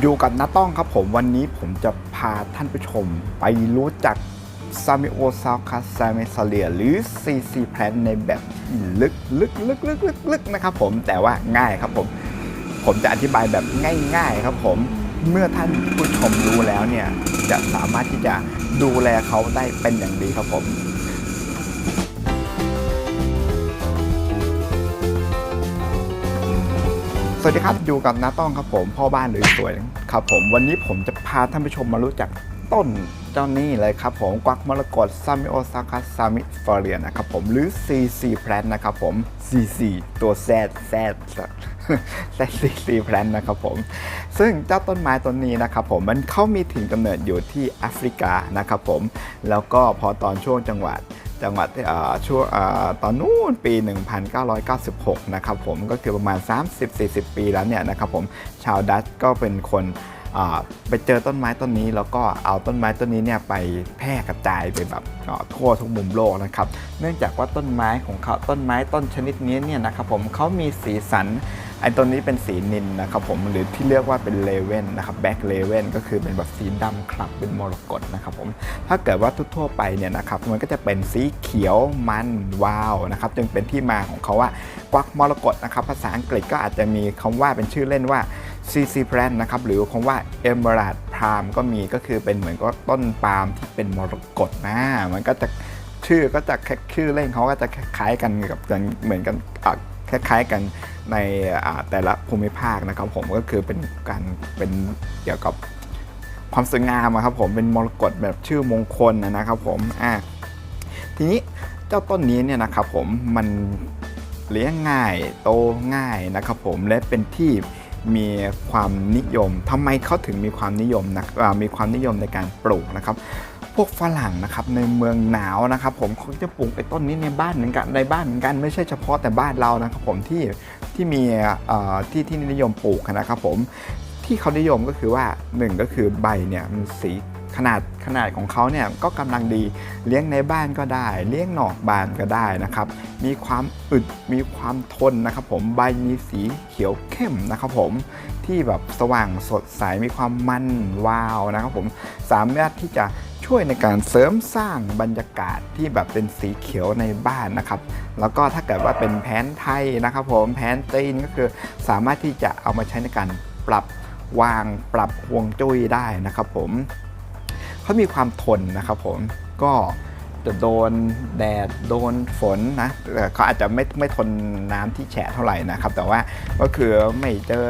อยู่กับน้าต้องครับผมวันนี้ผมจะพาท่านผู้ชมไปรู้จักซามิโอซาวคัสซาเมซาเลียหรือ CC แพลนในแบบลึกลึกลึกลึกลึกลึกนะครับผมแต่ว่าง่ายครับผม ผมจะอธิบายแบบง่าย ๆ ครับผม เมื่อท่านผู้ชมรู้แล้วเนี่ย จะสามารถที่จะดูแลเขาได้เป็นอย่างดีครับผม สวัสดีครับ อยู่กับน้าต้องครับผม พ่อบ้านหรือสวยครับผม วันนี้ผมจะพาท่านผู้ชมมารู้จักต้นเจ้านี่เลยครับผม กวักมรกตซามิโอซาคัสซามิฟอเรียนะครับผม หรือ CC Plant นะครับผม CC ตัวแซดแซดแซด CC Plant นะครับผม ซึ่งเจ้าต้นไม้ต้นนี้นะครับผม มันเขามีถิ่นกำเนิดอยู่ที่แอฟริกานะครับผม แล้วก็พอตอนช่วงจังหวัด จังหวัดช่วงตอนนู้นปี 1996 นะครับผมก็คือประมาณ 30-40 ปีแล้วเนี่ยนะครับผมชาวดัตช์ก็เป็นคนไปเจอต้นไม้ต้นนี้แล้วก็เอาต้นไม้ต้นนี้เนี่ยไปแพร่กระจายไปแบบทั่วทุกมุมโลกนะครับ เนื่องจากว่าต้นไม้ของเขาต้นไม้ต้นชนิดนี้เนี่ยนะครับผมเขามีสีสัน ไอ้ต้นนี้เป็นสีนินนะครับผมหรือที่เรียกว่าเป็นเลเว่นนะครับแบ็กเลเว่นก็คือเป็นแบบสีดำคลับเป็นมรกตนะครับผมถ้าเกิดว่าทั่วไปเนี่ยนะครับมันก็จะเป็นสีเขียวมันวาวนะครับจึงเป็นที่มาของเขาว่ากวักมรกตนะครับภาษาอังกฤษก็อาจจะมีคำว่าเป็นชื่อเล่นว่า CC plant นะครับหรือคำว่า Emerald Palm ก็มีก็คือเป็นเหมือนก็ต้นปาล์มที่เป็นมรกตนะมันก็จะชื่อก็จะชื่อเล่นเขาก็จะคล้ายกันกับเหมือนกันอะ คล้ายๆกันในแต่ละภูมิภาคนะครับผมก็คือเป็นการเป็นเกี่ยวกับความสวยงามครับผมเป็นมรกตแบบชื่อมงคลนะครับผมอะทีนี้เจ้าต้นนี้เนี่ยนะครับผมมันเลี้ยงง่ายโตง่ายนะครับผมและเป็นที่มีความนิยมทำไมเขาถึงมีความนิยมนะมีความนิยมในการปลูกนะครับ พวกฝรั่งนะครับในเมืองหนาวนะครับผมเขาจะปลูกไอ้ต้นนี้ในบ้านเหมือนกันในบ้านเหมือนกันไม่ใช่เฉพาะแต่บ้านเรานะครับผมที่ที่มีที่ที่นิยมปลูกนะครับผมที่เขานิยมก็คือว่าหนึ่งก็คือใบเนี่ยมันสีขนาดขนาดของเขาเนี่ยก็กำลังดีเลี้ยงในบ้านก็ได้ เลี้ยงนอกบ้านก็ได้นะครับ มีความอึดมีความทนนะครับ ผมใบมีสีเขียวเข้มนะครับ ผมที่แบบสว่างสดใสมีความมันวาวนะครับ ผมสามารถที่จะ ช่วยในการเสริมสร้างบรรยากาศที่แบบเป็นสีเขียวในบ้านนะครับ แล้วก็ถ้าเกิดว่าเป็นแผนไทยนะครับผมแผนจีนก็คือสามารถที่จะเอามาใช้ในการปรับวางปรับฮวงจุ้ยได้นะครับผมเขามีความทนนะครับผมก็จะโดนแดดโดนฝนนะแต่เขาอาจจะไม่ไม่ทนน้ำที่แฉะเท่าไหร่นะครับ แต่ว่าก็คือไม่เจอ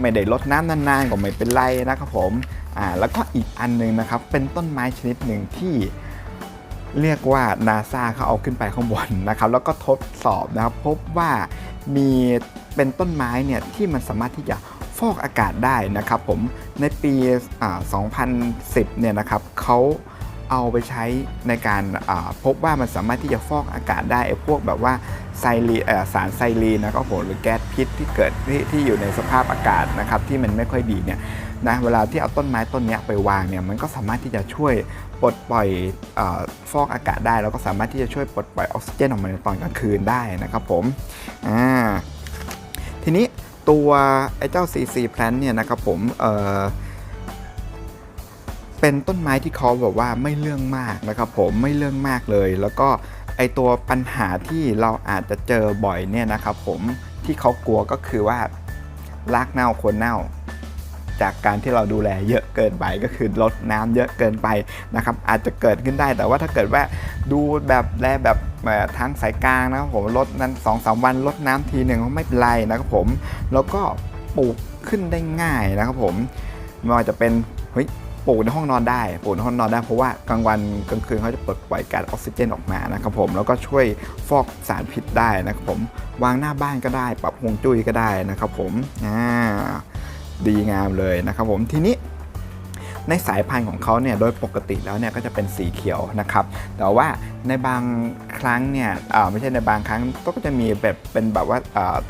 ไม่ได้ลดน้ำนานๆก็ไม่เป็นไรนะครับผม อ่าแล้วก็อีกอันหนึงนะครับ เป็นต้นไม้ชนิดหนึ่งที่เรียกว่านาซาเขาเอาขึ้นไปข้างบนนะครับ แล้วก็ทดสอบนะครับ พบว่ามีเป็นต้นไม้เนี่ยที่มันสามารถที่จะฟอกอากาศได้นะครับผมในปีอ่า2010 เนี่ยนะครับเขาเอาไปใช้ในการพบว่ามันสามารถที่จะฟอกอากาศได้ไอ้พวกแบบว่าไซรีสารไซรีนนะครับผมหรือแก๊สพิษที่เกิดที่ที่อยู่ในสภาพอากาศนะครับที่มันไม่ค่อยดีเนี่ย นะเวลาที่เอาต้นไม้ต้นนี้ไปวางเนี่ยมันก็สามารถที่จะช่วยปลดปล่อยอฟอกอากาศได้ แล้วก็สามารถที่จะช่วยปลดปล่อยออกซิเจนออกมาในตอนกลางคืนได้นะครับผมอ่าทีนี้ตัวไอ้เจ้า CC plant เนี่ยนะครับผมเออเป็นต้นไม้ที่เขาแบบว่าไม่เรื่องมากนะครับผมไม่เรื่องมากเลย แล้วก็ไอตัวปัญหาที่เราอาจจะเจอบ่อยเนี่ยนะครับผมที่เขากลัวก็คือว่ารากเน่าโคนเน่า จากการที่เราดูแลเยอะเกินไปก็คือลดน้ำเยอะเกินไปนะครับอาจจะเกิดขึ้นได้แต่ว่าถ้าเกิดว่าดูแบบแลแบบเอ่อทางสายกลางนะครับผมลดนั้น2อสวันลดน้ำทีหนึ่งก็ไม่เป็นไรนะครับผมแล้วก็ปลูกขึ้นได้ง่ายนะครับผมไม่ว่าจะเป็นเฮ้ยปลูกในห้องนอนได้ปลูกในห้องนอนได้เพราะว่ากลางวันกลางคืนเขาจะปลดปล่อยก๊าซออกซิเจนออกมานะครับผมแล้วก็ช่วยฟอกสารพิษได้นะครับผมวางหน้าบ้านก็ได้ ปรับฮวงจุ้ยก็ได้นะครับผมอ่า ดีงามเลยนะครับผมทีนี้ในสายพันธุ์ของเขาเนี่ยโดยปกติแล้วเนี่ยก็จะเป็นสีเขียวนะครับ แต่ว่าในบางครั้งเนี่ยไม่ใช่ในบางครั้งก็จะมีแบบเป็นแบบว่า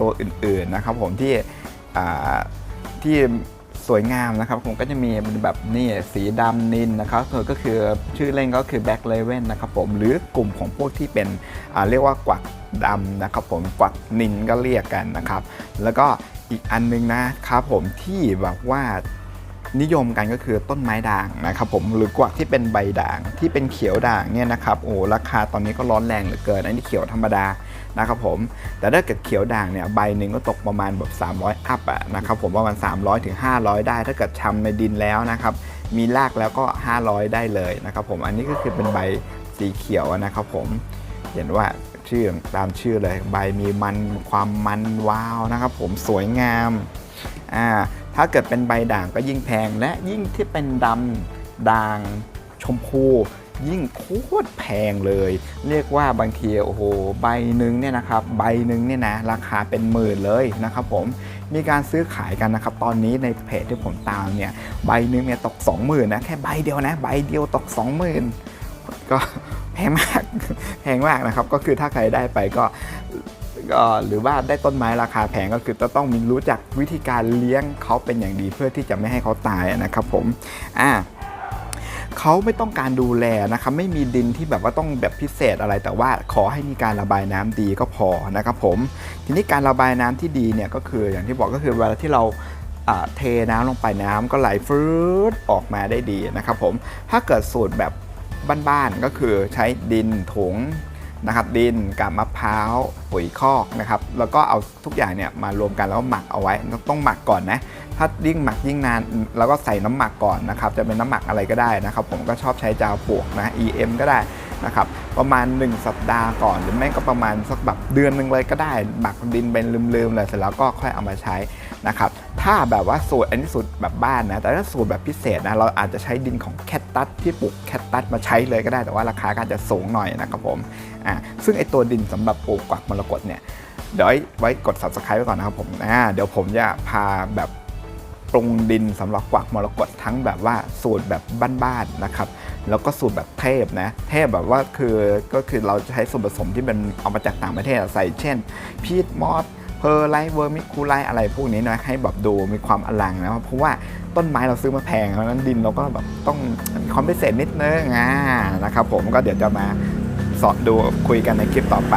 ตัวอื่นๆนะครับผมที่ที่สวยงามนะครับผมก็จะมีเป็นแบบนี่สีดำนินนะครับก็คือชื่อเล่นก็คือ Black Raven นะครับผมหรือกลุ่มของพวกที่เป็นเรียกว่ากวักดำนะครับผมกวักนินก็เรียกกันนะครับ แล้วก็ อีกอันนึงนะครับผมที่แบบว่านิยมกันก็คือต้นไม้ด่างนะครับผมหรือกวักที่เป็นใบด่างที่เป็นเขียวด่างเนี่ยนะครับโอ้ราคาตอนนี้ก็ร้อนแรงเหลือเกินอันนี้เขียวธรรมดานะครับผมแต่ถ้าเกิดเขียวด่างเนี่ยใบหนึ่งก็ตกประมาณแบบ300 อัพอะนะครับผมประมาณ 300ถึง500 ได้ ถ้าเกิดชำในดินแล้วนะครับมีรากแล้วก็ 500 ได้เลยนะครับผมอันนี้ก็คือเป็นใบสีเขียวนะครับผม เห็นว่าชื่อตามชื่อเลยใบมีมันความมันวาวนะครับ ผมสวยงามอ่าถ้าเกิดเป็นใบด่างก็ยิ่งแพงและยิ่งที่เป็นดำด่างชมพูยิ่งโคตรแพงเลย เรียกว่าบางทีโอ้โหใบหนึ่งเนี่ยนะครับใบหนึ่งเนี่ยนะราคาเป็นหมื่นเลยนะครับผมมีการซื้อขายกันนะครับ ตอนนี้ในเพจที่ผมตามเนี่ยใบหนึ่งเนี่ยตก 20,000นะแค่ใบเดียวนะใบเดียวตก 20,000 ก็แพงมากแพงมากนะครับ ก็คือถ้าใครได้ไปก็ก็หรือว่าได้ต้นไม้ราคาแพงก็คือจะต้องมีรู้จักวิธีการเลี้ยงเขาเป็นอย่างดีเพื่อที่จะไม่ให้เขาตายนะครับผมอ่าเขาไม่ต้องการดูแลนะครับไม่มีดินที่แบบว่าต้องแบบพิเศษอะไรแต่ว่าขอให้มีการระบายน้ำดีก็พอนะครับผม ทีนี้การระบายน้ำที่ดีเนี่ยก็คืออย่างที่บอกก็คือเวลาที่เราเทน้ำลงไปน้ำก็ไหลฟรุดออกมาได้ดีนะครับผมถ้าเกิดสูตรแบบ บ้านๆก็คือใช้ดินถุงนะครับดินกับมะพร้าวปุ๋ยคอกนะครับแล้วก็เอาทุกอย่างเนี่ยมารวมกันแล้วหมักเอาไว้ต้องหมักก่อนนะถ้ายิ่งหมักยิ่งนานแล้วก็ใส่น้ำหมักก่อนนะครับจะเป็นน้ำหมักอะไรก็ได้นะครับ ผมก็ชอบใช้จาวปลวกนะ EM ก็ได้นะครับประมาณ 1 สัปดาห์ก่อน หรือไม่ก็ประมาณสักแบบเดือนหนึ่งเลยก็ได้หมักดินเป็นลืมๆเลยเสร็จแล้วก็ค่อยเอามาใช้ นะครับถ้าแบบว่าสูตรอันนี้สูตรแบบบ้านนะแต่ถ้าสูตรแบบพิเศษนะเราอาจจะใช้ดินของแคตตัสที่ปลูกแคตตัสมาใช้เลยก็ได้แต่ว่าราคาก็อาจจะสูงหน่อยนะครับผมอ่าซึ่งไอตัวดินสำหรับปลูกกวักมรกตเนี่ยเดี๋ยวไว้กด subscribe ไว้ก่อนนะครับผมอ่าเดี๋ยวผมจะพาแบบปรุงดินสำหรับกวักมรกตทั้งแบบว่าสูตรแบบบ้านๆนะครับแล้วก็สูตรแบบเทพนะเทพแบบว่าคือก็คือเราจะใช้ส่วนผสมที่เป็นเอามาจากต่างประเทศใส่เช่น พีทมอส เพอร์ไลท์เวอร์มิคูไลท์อะไรพวกนี้นะให้แบบดูมีความอลังนะเพราะว่าต้นไม้เราซื้อมาแพงเพราะนั้นดินเราก็แบบต้องมีความพิเศษนิดนึงอ่านะครับผมก็เดี๋ยวจะมาสอนดูคุยกันในคลิปต่อไป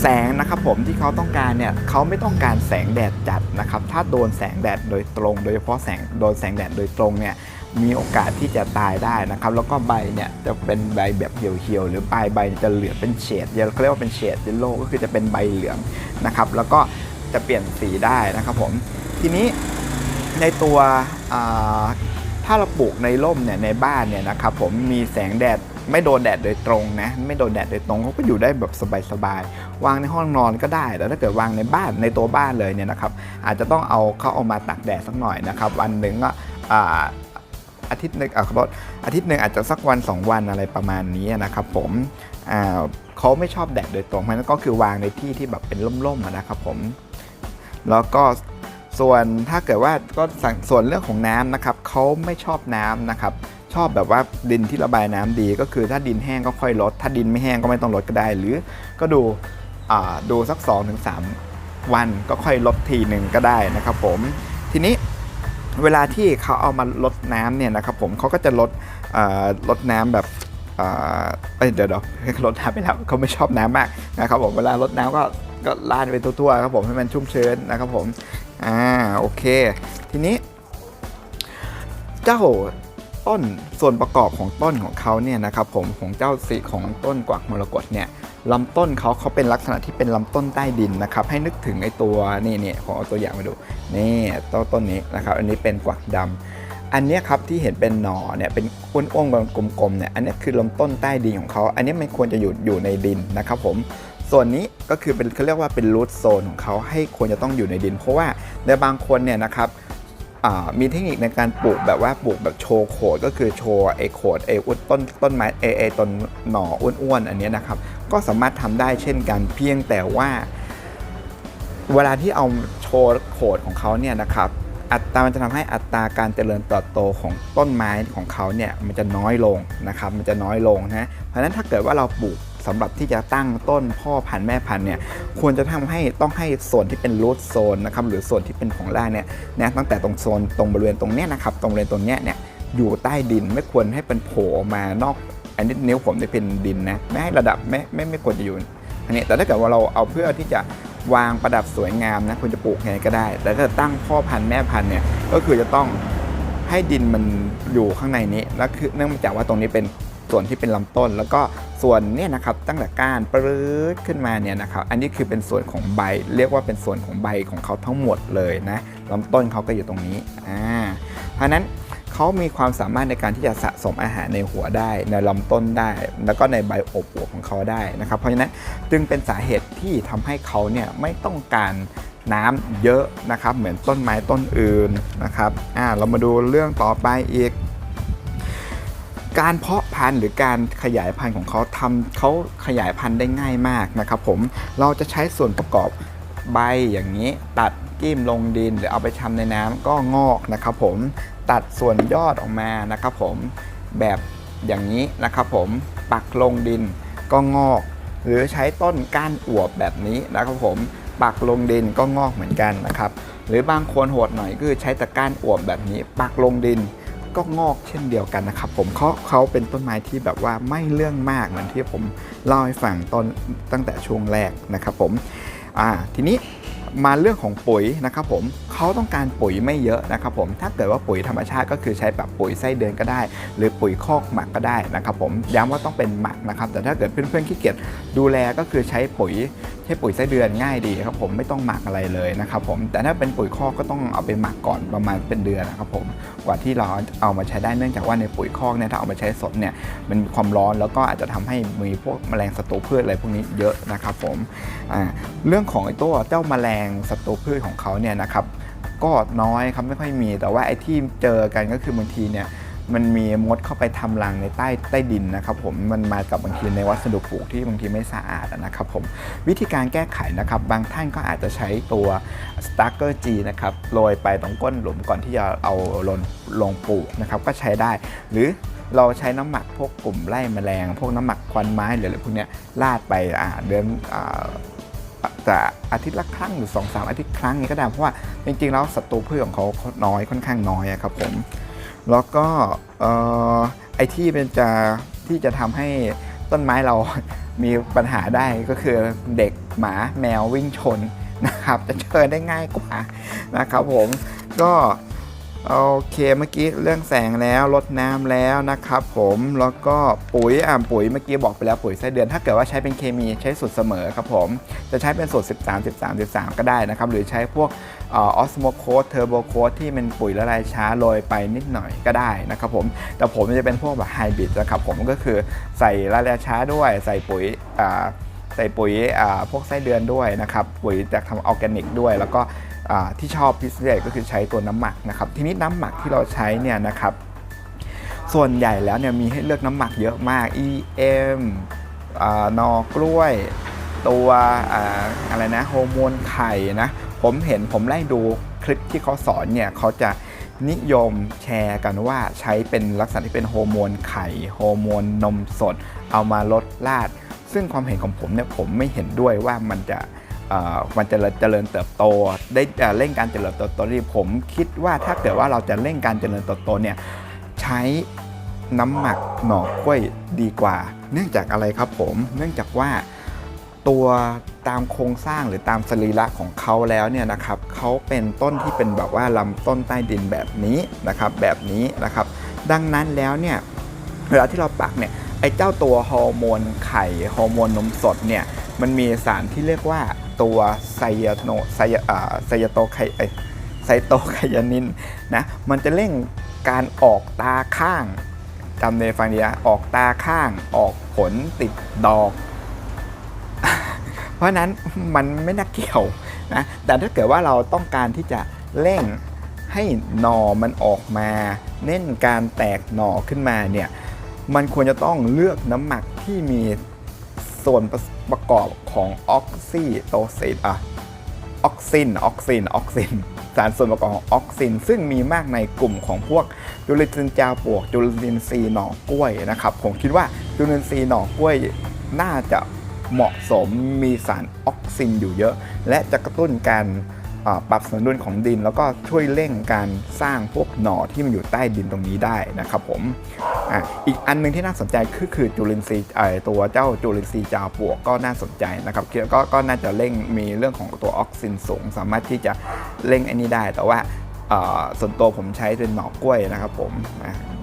แสงนะครับผมที่เขาต้องการเนี่ยเขาไม่ต้องการแสงแดดจัดนะครับถ้าโดนแสงแดดโดยตรง โดยเฉพาะแสงโดนแสงแดดโดยตรงเนี่ย มีโอกาสที่จะตายได้นะครับ แล้วก็ใบเนี่ยจะเป็นใบแบบเหี่ยวๆหรือปลายใบจะเหลือเป็นเฉดเขาเรียกว่าเป็นเฉดเยลโล่ก็คือจะเป็นใบเหลืองนะครับ แล้วก็จะเปลี่ยนสีได้นะครับผมทีนี้ในตัวถ้าเราปลูกในร่มเนี่ยในบ้านเนี่ยนะครับผมมีแสงแดดไม่โดนแดดโดยตรงนะไม่โดนแดดโดยตรงเขาก็อยู่ได้แบบสบายๆวางในห้องนอนก็ได้แต่ถ้าเกิดวางในบ้านในตัวบ้านเลยเนี่ยนะครับอาจจะต้องเอาเขาเอามาตักแดดสักหน่อยนะครับ วันหนึ่งก็ อาทิตย์หนึ่งอะขอโทษอาทิตย์หนึ่งอาจจะสักวัน 2 วันอะไรประมาณนี้นะครับผมเขาไม่ชอบแดดโดยตรงนั้นก็คือวางในที่ที่แบบเป็นร่มๆนะครับผมแล้วก็ส่วนถ้าเกิดว่าก็สั่งส่วนเรื่องของน้ำนะครับเขาไม่ชอบน้ำนะครับชอบแบบว่าดินที่ระบายน้ำดี ก็คือถ้าดินแห้งก็ค่อยลด ถ้าดินไม่แห้งก็ไม่ต้องลดก็ได้ หรือก็ดูดูสัก2-3วันก็ค่อยลดทีหนึ่งก็ได้นะครับผมทีนี้ เวลาที่เขาเอามาลดน้ำเนี่ยนะครับผมเขาก็จะลดลดน้ำแบบเอ้เดี๋ยวเดี๋ยวลดน้ำไปแล้วเขาไม่ชอบน้ำมากนะครับผมเวลาลดน้ำก็ก็ลาดไปทั่วๆครับผมให้มันชุ่มชื้นนะครับผมอ่าโอเค ทีนี้ เจ้าต้นส่วนประกอบของต้นของเขาเนี่ยนะครับผมของเจ้าสีของต้นกวักมรกตเนี่ย ลำต้นเขาเขาเป็นลักษณะที่เป็นลำต้นใต้ดินนะครับ ให้นึกถึงไอ้ตัวนี่เนี่ยผมเอาตัวอย่างมาดูนี่ต้นต้นนี้นะครับ อันนี้เป็นกวักดำอันนี้ครับที่เห็นเป็นหน่อเนี่ยเป็นอ้วนๆกลมๆเนี่ยอันนี้คือลำต้นใต้ดินของเขา อันนี้มันควรจะอยู่อยู่ในดินนะครับ ผมส่วนนี้ก็คือเป็นเขาเรียกว่าเป็นรูทโซนของเขาให้ควรจะต้องอยู่ในดิน เพราะว่าในบางคนเนี่ยนะครับมีเทคนิคในการปลูกแบบว่าปลูกแบบโชว์โขดก็คือโชว์ไอ้โขดไอ้ต้นต้นไม้ไอ้ไอ้ต้นหน่ออ้วนๆอันนี้นะครับ ก็สามารถทำได้เช่นกันเพียงแต่ว่า เวลาที่เอาโชว์โขดของเขาเนี่ยนะครับอัตรามันจะทำให้อัตราการเจริญเติบโตของต้นไม้ของเขาเนี่ยมันจะน้อยลงนะครับ มันจะน้อยลงนะ เพราะฉะนั้นถ้าเกิดว่าเราปลูกสำหรับที่จะตั้งต้นพ่อพันธุ์แม่พันธุ์เนี่ยควรจะทำให้ต้องให้ส่วนที่เป็นรูทโซนนะครับหรือส่วนที่เป็นของรากเนี่ยนะตั้งแต่ตรงโซนตรงบริเวณตรงเนี้ยนะครับตรงบริเวณตรงเนี้ยเนี่ยอยู่ใต้ดินไม่ควรให้เป็นโผล่มานอก อันนี้นิ้วผมจะเป็นดินนะไม่ให้ระดับไม่ไม่ไม่ควรจะอยู่อันนี้แต่ถ้าเกิดว่าเราเอาเพื่อที่จะวางประดับสวยงามนะคุณจะปลูกไงก็ได้ แต่ถ้าตั้งพ่อพันธุ์แม่พันธุ์เนี่ยก็คือจะต้องให้ดินมันอยู่ข้างในนี้แล้วคือเนื่องมาจากว่าตรงนี้เป็นส่วนที่เป็นลำต้น แล้วก็ส่วนเนี่ยนะครับตั้งแต่ก้านปรื้ดขึ้นมาเนี่ยนะครับอันนี้คือเป็นส่วนของใบ เรียกว่าเป็นส่วนของใบของเขาทั้งหมดเลยนะลำต้นเขาก็อยู่ตรงนี้อ่าเพราะนั้น เขามีความสามารถในการที่จะสะสมอาหารในหัวได้ ในลำต้นได้ แล้วก็ในใบอบอวของเขาได้นะครับ เพราะฉะนั้นจึงเป็นสาเหตุที่ทำให้เขาเนี่ยไม่ต้องการน้ำเยอะนะครับ เหมือนต้นไม้ต้นอื่นนะครับอ่าเรามาดูเรื่องต่อไปอีก การเพาะพันธุ์หรือการขยายพันธุ์ของเขาทำเขาขยายพันธุ์ได้ง่ายมากนะครับ ผมเราจะใช้ส่วนประกอบ ใบอย่างนี้ ตัดกิ้มลงดินหรือเอาไปชำในน้ำก็งอกนะครับผมตัดส่วนยอดออกมานะครับผมแบบอย่างนี้นะครับผมปักลงดินก็งอก หรือใช้ต้นก้านอวบแบบนี้นะครับผมปักลงดินก็งอกเหมือนกันนะครับ หรือบางคนโหดหน่อยก็คือใช้ตะก้านอวบแบบนี้ ปักลงดินก็งอกเช่นเดียวกันนะครับ ผมเขาเขาเป็นต้นไม้ที่แบบว่าไม่เรื่องมากเหมือนที่ผมเล่าให้ฟังตอนตั้งแต่ช่วงแรกนะครับผม อ่าทีนี้ มาเรื่องของปุ๋ยนะครับผมเขาต้องการปุ๋ยไม่เยอะนะครับผมถ้าเกิดว่าปุ๋ยธรรมชาติก็คือใช้แบบปุ๋ยไส้เดือนก็ได้ หรือปุ๋ยคอกหมักก็ได้นะครับผมย้ำว่าต้องเป็นหมักนะครับแต่ถ้าเกิดเพื่อนๆขี้เกียจดูแลก็คือใช้ปุ๋ยใช้ปุ๋ยไส้เดือนง่ายดีครับผมไม่ต้องหมักอะไรเลยนะครับผมแต่ถ้าเป็นปุ๋ยคอกก็ต้องเอาไปหมักก่อนประมาณเป็นเดือนนะครับผมกว่าที่เราเอามาใช้ได้เนื่องจากว่าในปุ๋ยคอกเนี่ยถ้าเอามาใช้สดเนี่ยมันมีความร้อนแล้วก็อาจจะทำให้มีพวกแมลงศัตรูพืชอะไรพวกนี้เยอะนะครับผมเรื่องของไอ้ตัวเจ้าแมลงศัตรูพืชของเขาเนี่ยนะครับก็น้อยครับไม่ค่อยมี แต่ว่าไอ้ที่เจอกันก็คือบางทีเนี่ยมันมีมดเข้าไปทำรังในใต้ใต้ดินนะครับผมมันมากับบางทีในวัสดุปลูกที่บางทีไม่สะอาดนะครับผมวิธีการแก้ไขนะครับ บางท่านก็อาจจะใช้ตัว s t a r k e r G นะครับโรยไปตรงก้นหลุมก่อนที่จะเอาลงลงปลูกนะครับก็ใช้ได้ หรือเราใช้น้ำหมักพวกกลุ่มไล่แมลง พวกน้ำหมักควันไม้หรืออะไรพวกเนี้ยลาดไปอ่าเดือน แต่อาทิตย์ละครั้งหรือ2อสาอาทิตย์ครั้งนี้ก็ได้เพราะว่าจริงๆแล้วศัตรูพืชของเขาน้อยค่อนข้างน้อยครับผมแล้วก็ไอที่เป็นจะที่จะทำให้ต้นไม้เรามีปัญหาได้ก็คือเด็กหมาแมววิ่งชนนะครับ จะเจอได้ง่ายกว่านะครับผมก็ โอเคเมื่อกี้เรื่องแสงแล้วลดน้ำแล้วนะครับผมแล้วก็ปุ๋ยอ่าปุ๋ยเมื่อกี้บอกไปแล้วปุ๋ยไส้เดือน ถ้าเกิดว่าใช้เป็นเคมีใช้สูตรเสมอครับผม จะใช้เป็นสูตร 13 13 13 ก็ได้นะครับ หรือใช้พวกออสโมโคสเทอร์โบโคสที่เป็นปุ๋ยละลายช้าโรยไปนิดหน่อยก็ได้นะครับผม แต่ผมจะเป็นพวกแบบไฮบริดนะครับผมก็คือใส่ละลายช้าด้วยใส่ปุ๋ยอ่าใส่ปุ๋ยพวกไส้เดือนด้วยนะครับปุ๋ยจากทำออร์แกนิกด้วยแล้วก็ ที่ชอบพิเศษก็คือใช้ตัวน้ำหมักนะครับ ทีนี้น้ำหมักที่เราใช้เนี่ยนะครับส่วนใหญ่แล้วเนี่ยมีให้เลือกน้ำหมักเยอะมาก EM อนอกล้วย ตัวออะไรนะโฮอร์โมนไข่นะ ผมเห็นผมไล่ดูคลิปที่เขาสอนเนี่ยเขาจะนิยมแชร์กันว่าใช้เป็นลักษณะที่เป็นโฮอร์โมนไข่โฮอร์โมนนมสด เอามาลดลาด ซึ่งความเห็นของผมเนี่ยผมไม่เห็นด้วยว่ามันจะ มันจะเจริญเติบโต ได้เอ่อเร่งการเจริญเติบโตนี่ผมคิดว่าถ้าเกิดว่าเราจะเร่งการเจริญเติบโตเนี่ยใช้น้ำหมักหน่อกล้วยดีกว่า เนื่องจากอะไรครับผม เนื่องจากว่าตัวตามโครงสร้างหรือตามสรีระของเขาแล้วเนี่ยนะครับเขาเป็นต้นที่เป็นแบบว่าลำต้นใต้ดินแบบนี้นะครับ แบบนี้นะครับ ดังนั้นแล้วเนี่ยเวลาที่เราปักเนี่ยไอ้เจ้าตัวฮอร์โมนไข่ฮอร์โมนนมสดเนี่ยมันมีสารที่เรียกว่า ตัวไซยาโนไซยาไซยาโตไคไซโตไคยานินนะมันจะเร่งการออกตาข้างจำในฟังดีนะออกตาข้างออกผลติดดอก เพราะฉะนั้นมันไม่น่าเกี่ยวนะแต่ถ้าเกิดว่าเราต้องการที่จะเร่งให้หน่อมันออกมาเน้นการแตกหน่อขึ้นมาเนี่ยมันควรจะต้องเลือกน้ำหมักที่มี ส่วนประกอบของออกซิโตซินอะออกซินออกซินออกซินสารส่วนประกอบของออกซิน ซึ่งมีมากในกลุ่มของพวกจุลินทรีย์จาปวกจุลินทรีย์หน่อกล้วยนะครับ ผมคิดว่าจุลินทรีย์หน่อกล้วยน่าจะเหมาะสมมีสารออกซินอยู่เยอะ และจะกระตุ้นการปรับสมดุลของดิน แล้วก็ช่วยเร่งการสร้างพวกหน่อที่มันอยู่ใต้ดินตรงนี้ได้นะครับผม อะอีกอันหนึงที่น่าสนใจคือคือจุลินทรีย์ตัวเจ้าจุลินทรีย์จาปวกก็น่าสนใจนะครับก็ก็ก็น่าจะเร่งมีเรื่องของตัวออกซินสูง สามารถที่จะเร่งไอันนี้ได้ แต่ว่าส่วนตัวผมใช้เป็นหน่อกล้วยนะครับผม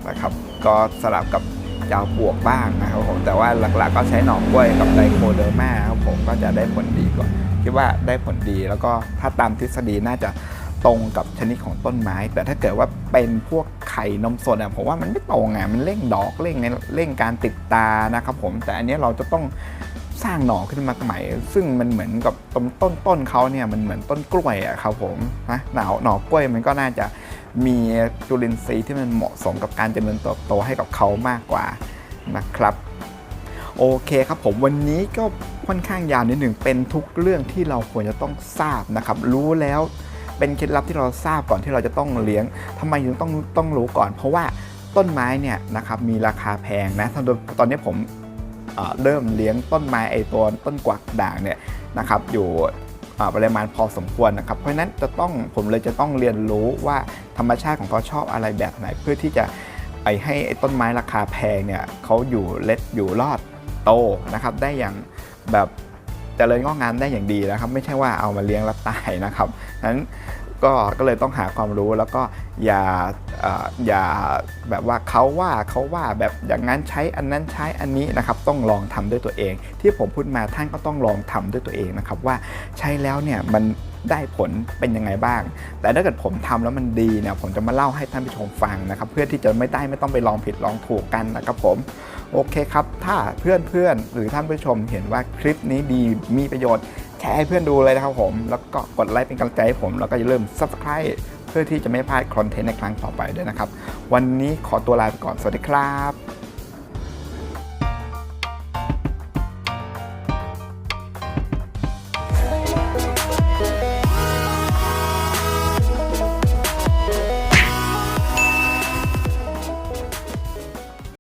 นะครับ ก็สลับกับยาวปวกบ้างนะครับผมแต่ว่าหลักๆก็ใช้หน่อกล้วยกับไดโคเดอร์มาครับผมก็จะได้ผลดีกว่าคิดว่าได้ผลดีแล้วก็ถ้าตามทฤษฎีน่าจะ ตรงกับชนิดของต้นไม้ แต่ถ้าเกิดว่าเป็นพวกไข่นมสดอะผมว่ามันไม่ตรงอะมันเร่งดอกเร่งในเร่งการติดตานะครับผมแต่อันนี้เราจะต้องสร้างหน่อขึ้นมาใหม่ ซึ่งมันเหมือนกับต้นต้นตนเขาเนี่ยมันเหมือนต้นกล้วยอะครับผมนะหนาวหน่อกล้วยมันก็น่าจะมีจุลินทรีย์ที่มันเหมาะสมกับการเจริญเติบโตให้กับเขามากกว่านะครับโอเคครับผมวันนี้ก็ค่อนข้างยาวนิดหนึ่งเป็นทุกเรื่องที่เราควรจะต้องทราบนะครับ รู้แล้ว เป็นเคล็ดลับที่เราทราบก่อนที่เราจะต้องเลี้ยงทำไมถึงต้องต้องรู้ก่อน เพราะว่าต้นไม้เนี่ยนะครับมีราคาแพงนะตอนตอนนี้ผมเเริ่มเลี้ยงต้นไม้ไอตัวต้นกวักด่างเนี่ยนะครับอยู่ปริมาณพอสมควรนะครับ เพราะฉะนั้นจะต้องผมเลยจะต้องเรียนรู้ว่าธรรมชาติของเขาชอบอะไรแบบไหน เพื่อที่จะไปให้ไอต้นไม้ราคาแพงเนี่ยเขาอยู่เล็ดอยู่รอดโตนะครับได้อย่างแบบ จริญงอกงามได้อย่างดีนะครับ ไม่ใช่ว่าเอามาเลี้ยงแล้วตายนะครับนั้นก็ก็เลยต้องหาความรู้แล้วก็อย่าออย่าแบบว่าเขาว่าเขาว่าแบบอย่างนั้นใช้อันนั้นใช้อันนี้นะครับ ต้องลองทำด้วยตัวเอง ที่ผมพูดมาท่านก็ต้องลองทำด้วยตัวเองนะครับ ว่าใช้แล้วเนี่ยมัน ได้ผลเป็นยังไงบ้าง แต่ถ้าเกิดผมทำแล้วมันดีเนี่ยผมจะมาเล่าให้ท่านผู้ชมฟังนะครับ เพื่อที่จะไม่ได้ไม่ต้องไปลองผิดลองถูกกันนะครับผมโอเคครับ ถ้าเพื่อนๆ หรือท่านผู้ชมเห็นว่าคลิปนี้ดีมีประโยชน์แชร์ให้เพื่อนดูเลยนะครับผม แล้วก็กดไลค์เป็นกำลังใจให้ผม แล้วก็อย่าลืม subscribe เพื่อที่จะไม่พลาดคอนเทนต์ในครั้งต่อไปด้วยนะครับ วันนี้ขอตัวลาไปก่อน สวัสดีครับ